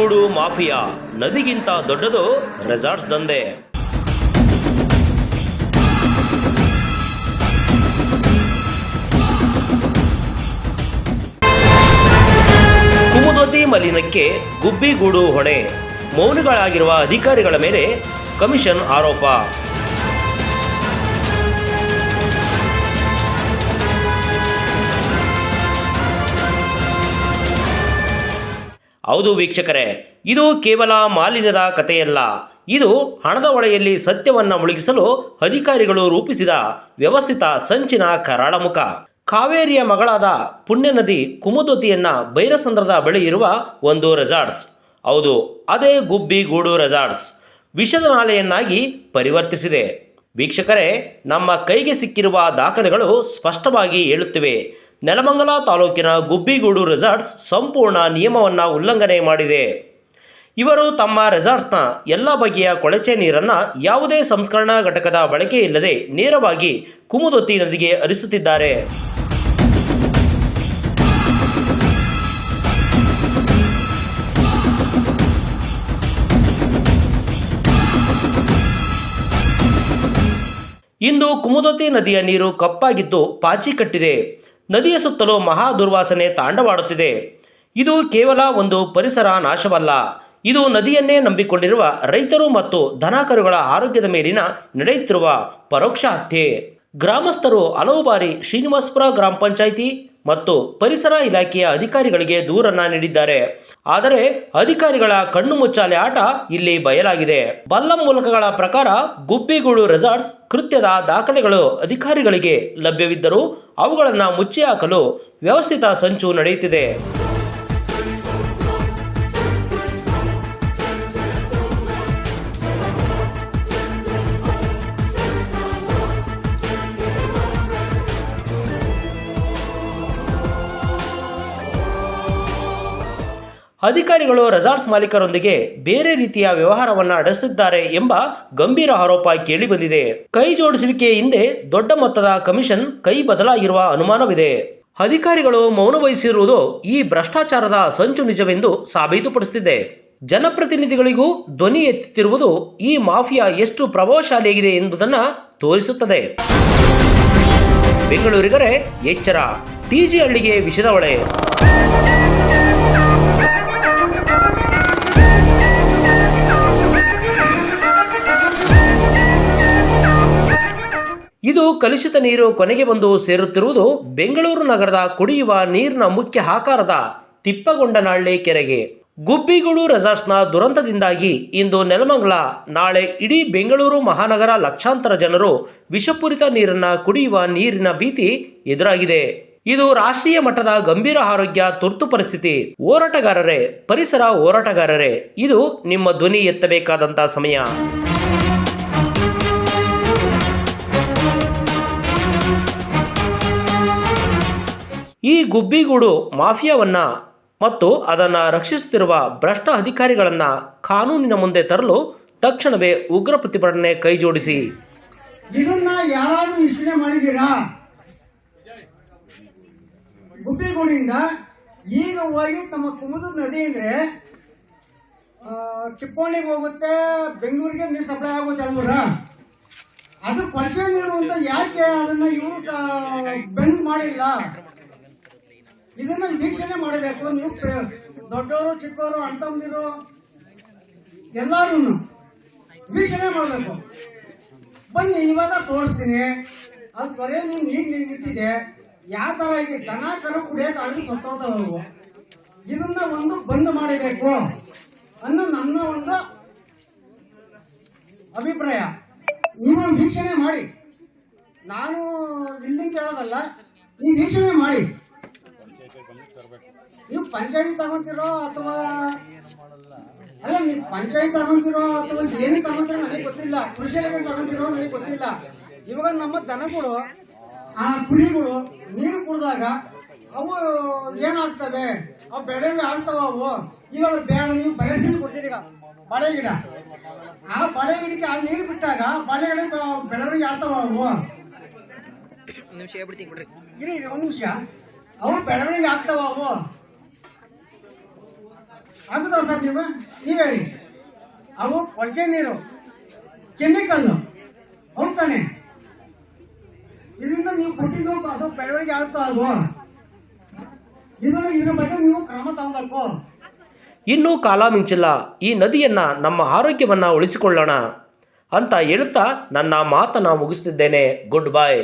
Gubbigudu mafia. ನದಿಗಿಂತ ದೊಡ್ಡದು resorts ದಂಧೆ. ಕುಮುದೊದ್ದಿ ಮಲಿನಕ್ಕೆ ಗುಬ್ಬಿಗೂಡು ಹೊಣೆ. ಮೌನಗಳಾಗಿರುವ ಅಧಿಕಾರಿಗಳ ಮೇಲೆ ಕಮಿಷನ್ ಆರೋಪ. ಹೌದು ವೀಕ್ಷಕರೇ, ಇದು ಕೇವಲ ಮಾಲಿನ್ಯದ ಕಥೆಯಲ್ಲ. ಇದು ಹಣದ ಒಳೆಯಲ್ಲಿ ಸತ್ಯವನ್ನು ಮುಳುಗಿಸಲು ಅಧಿಕಾರಿಗಳು ರೂಪಿಸಿದ ವ್ಯವಸ್ಥಿತ ಸಂಚಿನ ಕರಾಳ ಮುಖ ಕಾವೇರಿಯ ಮಗಳಾದ ಪುಣ್ಯ ನದಿ ಕುಮುದೊತಿಯನ್ನ ಬೈರಸಂದ್ರದ ಬಳಿ ಇರುವ ಒಂದು ರೆಸಾರ್ಟ್ಸ್ ಹೌದು, ಅದೇ ಗುಬ್ಬಿಗೂಡು ರೆಸಾರ್ಟ್ಸ್ ವಿಷದ ನಾಲೆಯನ್ನಾಗಿ ಪರಿವರ್ತಿಸಿದೆ. ವೀಕ್ಷಕರೇ, ನಮ್ಮ ಕೈಗೆ ಸಿಕ್ಕಿರುವ ದಾಖಲೆಗಳು ಸ್ಪಷ್ಟವಾಗಿ ಹೇಳುತ್ತಿವೆ. ನೆಲಮಂಗಲ ತಾಲೂಕಿನ ಗುಬ್ಬಿಗೂಡು ರೆಸಾರ್ಟ್ಸ್ ಸಂಪೂರ್ಣ ನಿಯಮವನ್ನು ಉಲ್ಲಂಘನೆ ಮಾಡಿದೆ. ಇವರು ತಮ್ಮ ರೆಸಾರ್ಟ್ಸ್ನ ಎಲ್ಲ ಬಗೆಯ ಕೊಳಚೆ ನೀರನ್ನು ಯಾವುದೇ ಸಂಸ್ಕರಣಾ ಘಟಕದ ಬಳಕೆ ಇಲ್ಲದೆ ನೇರವಾಗಿ ಕುಮುದೊತ್ತಿ ನದಿಗೆ ಹರಿಸುತ್ತಿದ್ದಾರೆ. ಇಂದು ಕುಮುದೊತ್ತಿ ನದಿಯ ನೀರು ಕಪ್ಪಾಗಿದ್ದು ಪಾಚಿ ಕಟ್ಟಿದೆ. ನದಿಯ ಸುತ್ತಲೂ ಮಹಾ ದುರ್ವಾಸನೆ ತಾಂಡವಾಡುತ್ತಿದೆ. ಇದು ಕೇವಲ ಒಂದು ಪರಿಸರ ನಾಶವಲ್ಲ. ಇದು ನದಿಯನ್ನೇ ನಂಬಿಕೊಂಡಿರುವ ರೈತರು ಮತ್ತು ದನಕರುಗಳ ಆರೋಗ್ಯದ ಮೇಲಿನ ನಡೆಯುತ್ತಿರುವ ಪರೋಕ್ಷ ಹತ್ಯೆ. ಗ್ರಾಮಸ್ಥರು ಹಲವು ಬಾರಿ ಶ್ರೀನಿವಾಸಪುರ ಗ್ರಾಮ ಪಂಚಾಯಿತಿ ಮತ್ತು ಪರಿಸರ ಇಲಾಖೆಯ ಅಧಿಕಾರಿಗಳಿಗೆ ದೂರನ್ನ ನೀಡಿದ್ದಾರೆ. ಆದರೆ ಅಧಿಕಾರಿಗಳ ಕಣ್ಣು ಮುಚ್ಚಾಲೆ ಆಟ ಇಲ್ಲಿ ಬಯಲಾಗಿದೆ. ಬಲ್ಲ ಮೂಲಕಗಳ ಪ್ರಕಾರ ಗುಬ್ಬಿಗೂಡು ರೆಸಾರ್ಟ್ಸ್ ಕೃತ್ಯದ ದಾಖಲೆಗಳು ಅಧಿಕಾರಿಗಳಿಗೆ ಲಭ್ಯವಿದ್ದರೂ ಅವುಗಳನ್ನು ಮುಚ್ಚಿ ಹಾಕಲು ವ್ಯವಸ್ಥಿತ ಸಂಚು ನಡೆಯುತ್ತಿದೆ. ಅಧಿಕಾರಿಗಳು ರೆಸಾರ್ಟ್ಸ್ ಮಾಲೀಕರೊಂದಿಗೆ ಬೇರೆ ರೀತಿಯ ವ್ಯವಹಾರವನ್ನು ನಡೆಸುತ್ತಿದ್ದಾರೆ ಎಂಬ ಗಂಭೀರ ಆರೋಪ ಕೇಳಿಬಂದಿದೆ ಕೈ ಜೋಡಿಸುವಿಕೆ ಹಿಂದೆ ದೊಡ್ಡ ಮೊತ್ತದ ಕಮಿಷನ್ ಕೈ ಬದಲಾಗಿರುವ ಅನುಮಾನವಿದೆ. ಅಧಿಕಾರಿಗಳು ಮೌನ ವಹಿಸಿರುವುದು ಈ ಭ್ರಷ್ಟಾಚಾರದ ಸಂಚು ನಿಜವೆಂದು ಸಾಬೀತುಪಡಿಸುತ್ತಿದೆ. ಜನಪ್ರತಿನಿಧಿಗಳಿಗೂ ಧ್ವನಿ ಎತ್ತುತ್ತಿರುವುದು ಈ ಮಾಫಿಯಾ ಎಷ್ಟು ಪ್ರಭಾವಶಾಲಿಯಾಗಿದೆ ಎಂಬುದನ್ನು ತೋರಿಸುತ್ತದೆ. ಬೆಂಗಳೂರಿಗರೆ ಎಚ್ಚರ ಟಿಜಿ ಹಳ್ಳಿಗೆ ವಿಷದ ಹೊಳೆ. ಕಲುಷಿತ ನೀರು ಕೊನೆಗೆ ಬಂದು ಸೇರುತ್ತಿರುವುದು ಬೆಂಗಳೂರು ನಗರದ ಕುಡಿಯುವ ನೀರಿನ ಮುಖ್ಯ ಆಕಾರದ ತಿಪ್ಪಗೊಂಡನಹಳ್ಳಿ ಕೆರೆಗೆ. ಗುಬ್ಬಿಗೂಡು ರೆಸಾರ್ಟ್ಸ್ನ ದುರಂತದಿಂದಾಗಿ ಇಂದು ನೆಲಮಂಗಲ, ನಾಳೆ ಇಡೀ ಬೆಂಗಳೂರು ಮಹಾನಗರ ಲಕ್ಷಾಂತರ ಜನರು ವಿಷಪೂರಿತ ನೀರನ್ನ ಕುಡಿಯುವ ನೀರಿನ ಭೀತಿ ಎದುರಾಗಿದೆ. ಇದು ರಾಷ್ಟ್ರೀಯ ಮಟ್ಟದ ಗಂಭೀರ ಆರೋಗ್ಯ ತುರ್ತು ಪರಿಸ್ಥಿತಿ. ಹೋರಾಟಗಾರರೇ, ಪರಿಸರ ಹೋರಾಟಗಾರರೇ, ಇದು ನಿಮ್ಮ ಧ್ವನಿ ಎತ್ತಬೇಕಾದಂಥ ಸಮಯ. ಈ ಗುಬ್ಬಿಗೂಡು ಮಾಫಿಯಾವನ್ನು ಮತ್ತು ಅದನ್ನು ರಕ್ಷಿಸುತ್ತಿರುವ ಭ್ರಷ್ಟ ಅಧಿಕಾರಿಗಳನ್ನ ಕಾನೂನಿನ ಮುಂದೆ ತರಲು ತಕ್ಷಣವೇ ಉಗ್ರ ಪ್ರತಿಭಟನೆ ಕೈಜೋಡಿಸಿ. ಇದನ್ನ ಯಾರಾದರೂ ವಿಶ್ಲೇಷಣೆ ಮಾಡಿದ್ದೀರಾ? ಗುಬ್ಬಿಗೂಡಿಂದ ಈಗ ಹೋಗಿ ತಮ್ಮ ಕುಮುದ ನದಿ ಅಂದ್ರೆ ಚಿಪ್ಪೋಣಿಗೆ ಹೋಗುತ್ತೆ, ಬೆಂಗಳೂರಿಗೆ ನೀರು ಸಪ್ಲೈ ಆಗುತ್ತೆ ಅಲ್ವರ ಅದು ಪರಿಚಯ ನೀರು ಅಂತ ಯಾಕೆ ಅದನ್ನ ಇವರು ಬೆಂಡ್ ಮಾಡಿಲ್ಲ? ಇದನ್ನ ವೀಕ್ಷಣೆ ಮಾಡಬೇಕು ನೀವು ದೊಡ್ಡವರು, ಚಿಕ್ಕವರು, ಅಂತಂದಿರೋ ಎಲ್ಲಾರು ವೀಕ್ಷಣೆ ಮಾಡಬೇಕು. ಬನ್ನಿ, ಇವಾಗ ತೋರಿಸ್ತೀನಿ. ಅದು ತೊರೆ ನೀನ್ ನೀರ್ ನಿಂತಿದೆ ಯಾವ ತರ ಇದೆ? ದನ, ಕರ ಕುಡಿಯಕ್ ಅಲ್ಲಿ ಸತ್ತೋದವು ಇದನ್ನ ಒಂದು ಬಂದ್ ಮಾಡಬೇಕು ಅನ್ನೋ ನನ್ನ ಒಂದು ಅಭಿಪ್ರಾಯ. ನೀವು ವೀಕ್ಷಣೆ ಮಾಡಿ. ನಾನು ಇಲ್ಲಿ ಕೇಳೋದಲ್ಲ, ನೀವು ವೀಕ್ಷಣೆ ಮಾಡಿ. ನೀವು ಪಂಚಾಯಿತಿ ತಗೊಂತಿರೋ ಅಥವಾ ಅಲ್ಲ ನೀವು ಪಂಚಾಯತ್ ತಗೊಂತಿರೋ ಅಥವಾ ಏನು ತಗೊಂತಿರೋ ನನಗೆ ಗೊತ್ತಿಲ್ಲ. ಕೃಷಿ ಇಲಾಖೆ ತಗೊಂತಿರೋ ನನಗೆ ಗೊತ್ತಿಲ್ಲ. ಇವಾಗ ನಮ್ಮ ದನಗಳು ಆ ಕುರಿಗಳು ನೀರು ಕುಡಿದಾಗ ಅವು ಏನಾಗ್ತವೆ? ಅವು ಬೆಳೆವೆ ಆಗ್ತಾವ ಅವು. ಇವಾಗ ಬೇಡ ನೀವು ಬೆಳೆಸಿ ಕೊಡ್ತೀರಿ ಈಗ. ಬಳೆ ಗಿಡ. ಆ ಬಳೆ ಗಿಡಕ್ಕೆ ಆ ನೀರು ಬಿಟ್ಟಾಗ ಬಳೆಗಳ ಬೆಳವಣಿಗೆ ಆಗ್ತಾವ ಅವು. ಒಂದ್ ನಿಮಿಷ ಹೇಳ್ಬಿಡ್ತೀನಿ ಬಿಡ್ರಿ. ಇರಿ ಇರಿ, ಒಂದ್ ನಿಮಿಷ. ಅವು ಬೆಳವಣಿಗೆ ಆಗ್ತಾವ ಅವು ಆಗುತ್ತವ ಸರ್ ನೀವು? ನೀವ್ ಹೇಳಿ. ಅವು ಕೊಳಚೆ ನೀರು ಕೆಮಿಕಲ್ ಹೋಗ್ತಾನೆ ತಾನೆ? ಇದರಿಂದ ನೀವು ಕೊಟ್ಟಿದ್ದು ಅದು ಬೆಳವಣಿಗೆ ಆಗ್ತಾ ಅಲ್ವ ಇದ್ರ ಬಗ್ಗೆ ನೀವು ಕ್ರಮ ತಗೋಬೇಕು. ಇನ್ನೂ ಕಾಲ ಮಿಂಚಿಲ್ಲ. ಈ ನದಿಯನ್ನ ನಮ್ಮ ಆರೋಗ್ಯವನ್ನ ಉಳಿಸಿಕೊಳ್ಳೋಣ ಅಂತ ಹೇಳುತ್ತಾ ನನ್ನ ಮಾತನ್ನು ಮುಗಿಸ್ತಿದ್ದೇನೆ. ಗುಡ್ ಬಾಯ್